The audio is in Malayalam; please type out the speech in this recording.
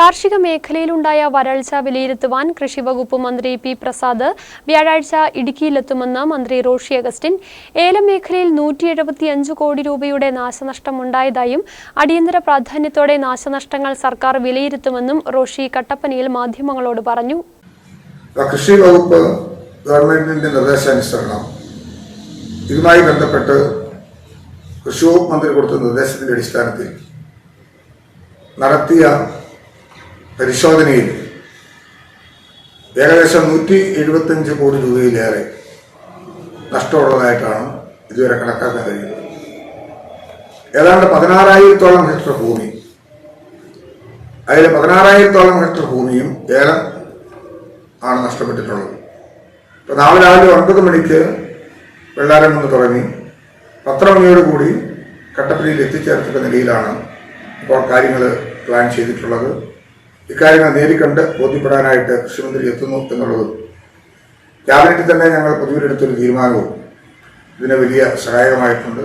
കാർഷിക മേഖലയിലുണ്ടായ വരൾച്ച വിലയിരുത്തുവാൻ കൃഷി വകുപ്പ് മന്ത്രി പി പ്രസാദ് വ്യാഴാഴ്ച ഇടുക്കിയിലെത്തുമെന്ന് മന്ത്രി റോഷി അഗസ്റ്റിൻ. ഏലം മേഖലയിൽ നൂറ്റി എഴുപത്തിയഞ്ച് കോടി രൂപയുടെ നാശനഷ്ടമുണ്ടായതായും അടിയന്തര പ്രാധാന്യത്തോടെ നാശനഷ്ടങ്ങൾ സർക്കാർ വിലയിരുത്തുമെന്നും റോഷി കട്ടപ്പനയിൽ മാധ്യമങ്ങളോട് പറഞ്ഞു. കൃഷി വകുപ്പ് ഗവൺമെന്റിന്റെ നിർദ്ദേശാനുസരണം ഇതുമായി ബന്ധപ്പെട്ട് കൃഷി വകുപ്പ് മന്ത്രി കൊടുത്ത നിർദ്ദേശത്തിന്റെ അടിസ്ഥാനത്തിൽ നടത്തിയ പരിശോധനയിൽ ഏകദേശം നൂറ്റി എഴുപത്തഞ്ച് കോടി രൂപയിലേറെ നഷ്ടമുള്ളതായിട്ടാണ് ഇതുവരെ കണക്കാക്കാൻ കഴിയുന്നത്. ഏതാണ്ട് പതിനാറായിരത്തോളം ഹെക്ടർ ഭൂമി അതിൽ പതിനാറായിരത്തോളം ഹെക്ടർ ഭൂമിയും ഏലം ആണ് നഷ്ടപ്പെട്ടിട്ടുള്ളത്. ഇപ്പോൾ നാളെ രാവിലെ ഒൻപത് മണിക്ക് വെള്ളാരം നിന്ന് തുടങ്ങി. പത്ര മണിയോട് കൂടി കട്ടപ്പനയിൽ എത്തിച്ചേർത്തിട്ട നിലയിലാണ് ഇപ്പോൾ കാര്യങ്ങൾ പ്ലാൻ ചെയ്തിട്ടുള്ളത്. ഇക്കാര്യങ്ങൾ നേരിക്കണ്ട് ബോധ്യപ്പെടാനായിട്ട് കൃഷിമന്ത്രി എത്തുന്നു എന്നുള്ളത് ക്യാബിനറ്റിൽ തന്നെ ഞങ്ങൾ പൊതുവിലെടുത്തൊരു തീരുമാനവും ഇതിന് വലിയ സഹായകമായിട്ടുണ്ട്.